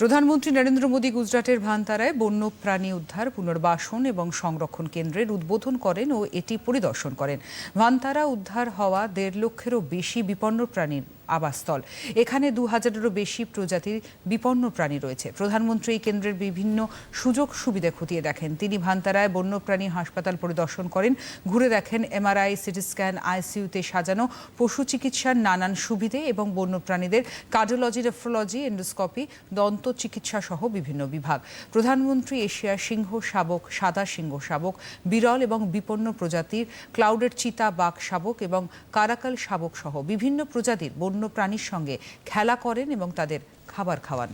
প্রধানমন্ত্রী নরেন্দ্র মোদী গুজরাটের ভান্তারায় বন্য প্রাণী উদ্ধার, পুনর্বাসন এবং সংরক্ষণ কেন্দ্রের উদ্বোধন করেন ও এটি পরিদর্শন করেন। ভান্তারা উদ্ধার হওয়া দেড় লক্ষেরও বেশি বিপন্ন প্রাণীর আবাসস্থল। এখানে দু হাজারেরও বেশি প্রজাতির বিপন্ন প্রাণী রয়েছে। প্রধানমন্ত্রী কেন্দ্রের বিভিন্ন সুযোগ সুবিধা খতিয়ে দেখেন। তিনি ভান্তারায় বন্যপ্রাণী হাসপাতাল পরিদর্শন করেন। ঘুরে দেখেন এমআরআই, সিটি স্ক্যান, আইসিইউতে সাজানো পশু চিকিৎসার নানান সুবিধে এবং বন্যপ্রাণীদের কার্ডিওলজি নেফ্রোলজি এন্ডোস্কোপি, দন্ত চিকিৎসা সহ বিভিন্ন বিভাগ। প্রধানমন্ত্রী এশিয়ার সিংহ শাবক, সাদা সিংহ শাবক, বিরল এবং বিপন্ন প্রজাতির ক্লাউডের চিতা, বাঘ শাবক এবং কারাকাল শাবক সহ বিভিন্ন প্রজাতির বন্য প্রাণীর সঙ্গে খেলা করেন এবং তাদের খাবার খাওয়ান।